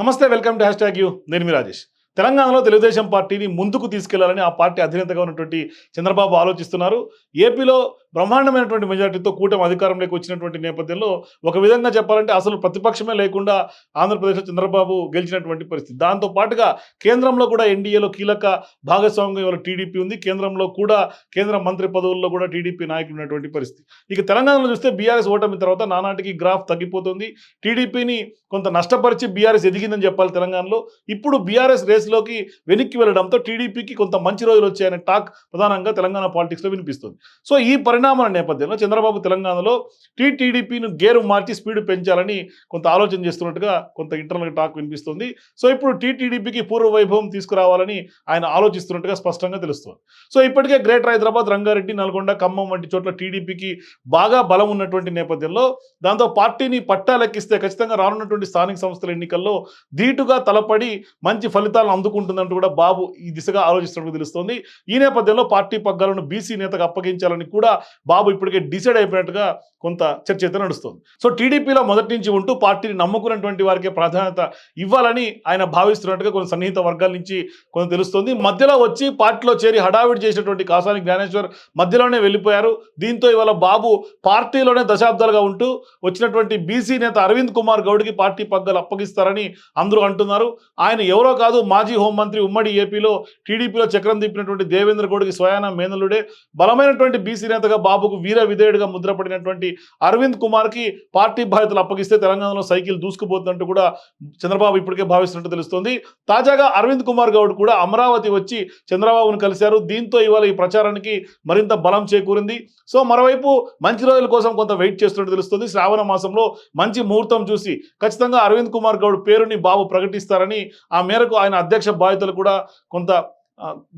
నమస్తే welcome to hashtag you. నేను మీ రాజేష్. తెలంగాణలో తెలుగుదేశం పార్టీని ముందుకు తీసుకెళ్ళాలని ఆ పార్టీ అధినేతగా ఉన్నటువంటి చంద్రబాబు ఆలోచిస్తున్నారు. ఏపీలో బ్రహ్మాండమైనటువంటి మెజార్టీతో కూటమి అధికారంలోకి వచ్చినటువంటి నేపథ్యంలో ఒక విధంగా చెప్పాలంటే అసలు ప్రతిపక్షమే లేకుండా ఆంధ్రప్రదేశ్లో చంద్రబాబు గెలిచినటువంటి పరిస్థితి. దాంతో పాటుగా కేంద్రంలో కూడా ఎన్డీఏలో కీలక భాగస్వామ్యం ఇవాళ టీడీపీ ఉంది. కేంద్రంలో కూడా కేంద్ర మంత్రి పదవుల్లో కూడా టీడీపీ నాయకులు ఉన్నటువంటి పరిస్థితి. ఇక తెలంగాణలో చూస్తే బీఆర్ఎస్ ఓటమి తర్వాత నానాటికి గ్రాఫ్ తగ్గిపోతుంది. టీడీపీని కొంత నష్టపరిచి బీఆర్ఎస్ ఎదిగిందని చెప్పాలి తెలంగాణలో. ఇప్పుడు బీఆర్ఎస్ రేస్లోకి వెనక్కి వెళ్ళడంతో టీడీపీకి కొంత మంచి రోజులు వచ్చాయనే టాక్ ప్రధానంగా తెలంగాణ పాలిటిక్స్లో వినిపిస్తుంది. సో ఈ పరిణామాల నేపథ్యంలో చంద్రబాబు తెలంగాణలో టీటీడీపీను గేరు మార్చి స్పీడ్ పెంచాలని కొంత ఆలోచన చేస్తున్నట్టుగా కొంత ఇంటర్నల్ టాక్ వినిపిస్తుంది. సో ఇప్పుడు టీటీడీపీకి పూర్వ వైభవం తీసుకురావాలని ఆయన ఆలోచిస్తున్నట్టుగా స్పష్టంగా తెలుస్తుంది. సో ఇప్పటికే గ్రేటర్ హైదరాబాద్ రంగారెడ్డి నల్గొండ ఖమ్మం వంటి చోట్ల టీడీపీకి బాగా బలం ఉన్నటువంటి నేపథ్యంలో దాంతో పార్టీని పట్టాలెక్కిస్తే ఖచ్చితంగా రానున్నటువంటి స్థానిక సంస్థల ఎన్నికల్లో ధీటుగా తలపడి మంచి ఫలితాలను అందుకుంటుందంటూ కూడా బాబు ఈ దిశగా ఆలోచిస్తున్నట్టు తెలుస్తోంది. ఈ నేపథ్యంలో పార్టీ పగ్గాలను బీసీ నేతకు అప్పగించాలని కూడా బాబు ఇప్పటికే డిసైడ్ అయిపోయినట్టుగా కొంత చర్చ అయితే నడుస్తుంది. సో టీడీపీలో మొదటి నుంచి ఉంటూ పార్టీని నమ్ముకున్నటువంటి వారికి ప్రాధాన్యత ఇవ్వాలని ఆయన భావిస్తున్నట్టుగా కొన్ని సన్నిహిత వర్గాల నుంచి కొంత తెలుస్తుంది. మధ్యలో వచ్చి పార్టీలో చేరి హడావిడి చేసినటువంటి కాసాని జ్ఞానేశ్వర్ మధ్యలోనే వెళ్ళిపోయారు. దీంతో ఇవాళ బాబు పార్టీలోనే దశాబ్దాలుగా ఉంటూ వచ్చినటువంటి బీసీ నేత అరవింద్ కుమార్ గౌడ్కి పార్టీ పగ్గాలు అప్పగిస్తారని అందరూ అంటున్నారు. ఆయన ఎవరో కాదు మాజీ హోంమంత్రి ఉమ్మడి ఏపీలో టీడీపీలో చక్రం తిప్పినటువంటి దేవేంద్ర గౌడ్కి స్వయాన మేనలుడే బలమైనటువంటి బీసీ నేతగా బాబుకు వీర విధేయుడిగా ముద్రపడినటువంటి అరవింద్ కుమార్కి పార్టీ బాధ్యతలు అప్పగిస్తే తెలంగాణలో సైకిల్ దూసుకుపోతున్నట్టు కూడా చంద్రబాబు ఇప్పటికే భావిస్తున్నట్టు తెలుస్తోంది. తాజాగా అరవింద్ కుమార్ గౌడ్ కూడా అమరావతి వచ్చి చంద్రబాబును కలిశారు. దీంతో ఇవాళ ఈ ప్రచారానికి మరింత బలం చేకూరింది. సో మరోవైపు మంచి రోజుల కోసం కొంత వెయిట్ చేస్తున్నట్టు తెలుస్తుంది. శ్రావణ మాసంలో మంచి ముహూర్తం చూసి ఖచ్చితంగా అరవింద్ కుమార్ గౌడ్ పేరుని బాబు ప్రకటిస్తారని ఆ మేరకు ఆయన అధ్యక్ష బాధ్యతలు కూడా కొంత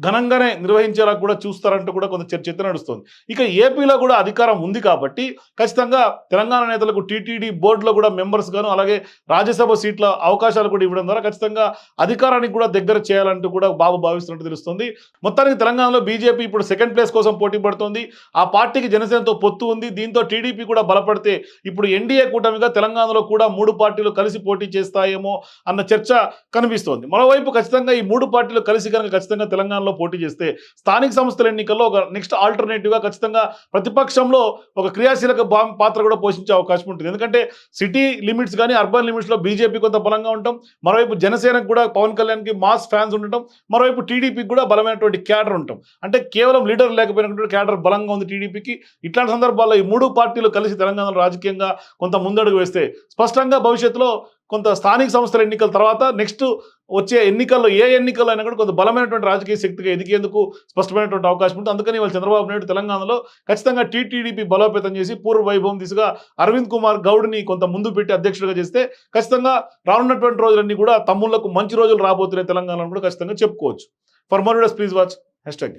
ఘనంగానే నిర్వహించేలా కూడా చూస్తారంటూ కూడా కొంత చర్చ అయితే నడుస్తుంది. ఇక ఏపీలో కూడా అధికారం ఉంది కాబట్టి ఖచ్చితంగా తెలంగాణ నేతలకు టీటీడీ బోర్డులో కూడా మెంబర్స్ గాను అలాగే రాజ్యసభ సీట్ల అవకాశాలు కూడా ఇవ్వడం ద్వారా ఖచ్చితంగా అధికారానికి కూడా దగ్గర చేయాలంటూ కూడా బాబు భావిస్తున్నట్టు తెలుస్తుంది. మొత్తానికి తెలంగాణలో బీజేపీ ఇప్పుడు సెకండ్ ప్లేస్ కోసం పోటీ పడుతోంది. ఆ పార్టీకి జనసేనతో పొత్తు ఉంది. దీంతో టీడీపీ కూడా బలపడితే ఇప్పుడు ఎన్డీఏ కూటమిగా తెలంగాణలో కూడా మూడు పార్టీలు కలిసి పోటీ చేస్తాయేమో అన్న చర్చ కనిపిస్తోంది. మరోవైపు ఖచ్చితంగా ఈ మూడు పార్టీలు కలిసి కనుక ఖచ్చితంగా తెలంగాణలో పోటీ చేస్తే స్థానిక సంస్థల ఎన్నికల్లో ఒక నెక్స్ట్ ఆల్టర్నేటివ్గా ఖచ్చితంగా ప్రతిపక్షంలో ఒక క్రియాశీలక పాత్ర కూడా పోషించే అవకాశం ఉంటుంది. ఎందుకంటే సిటీ లిమిట్స్ కానీ అర్బన్ లిమిట్స్లో బీజేపీ కొంత బలంగా ఉంటాం మరోవైపు జనసేనకు కూడా పవన్ కళ్యాణ్కి మాస్ ఫ్యాన్స్ ఉండటం మరోవైపు టీడీపీకి కూడా బలమైనటువంటి క్యాడర్ ఉంటాం అంటే కేవలం లీడర్ లేకపోయినటువంటి క్యాడర్ బలంగా ఉంది టీడీపీకి. ఇట్లాంటి సందర్భాల్లో ఈ మూడు పార్టీలు కలిసి తెలంగాణలో రాజకీయంగా కొంత ముందడుగు వేస్తే స్పష్టంగా భవిష్యత్తులో కొంత స్థానిక సంస్థల ఎన్నికల తర్వాత నెక్స్ట్ వచ్చే ఎన్నికల్లో ఏ ఎన్నికల్లో అయినా కూడా కొంత బలమైనటువంటి రాజకీయ శక్తిగా ఎదిగేందుకు స్పష్టమైనటువంటి అవకాశం ఉంటుంది. అందుకని వాళ్ళు చంద్రబాబు నాయుడు తెలంగాణలో ఖచ్చితంగా టీటీడీపీ బలోపేతం చేసి పూర్వ వైభవం దిశగా అరవింద్ కుమార్ గౌడ్ని కొంత ముందు పెట్టి అధ్యక్షుడిగా చేస్తే ఖచ్చితంగా రానున్నటువంటి రోజులన్నీ కూడా తమ్ముళ్ళకు మంచి రోజులు రాబోతున్నాయి తెలంగాణలో కూడా ఖచ్చితంగా చెప్పుకోవచ్చు. For more please watch hashtag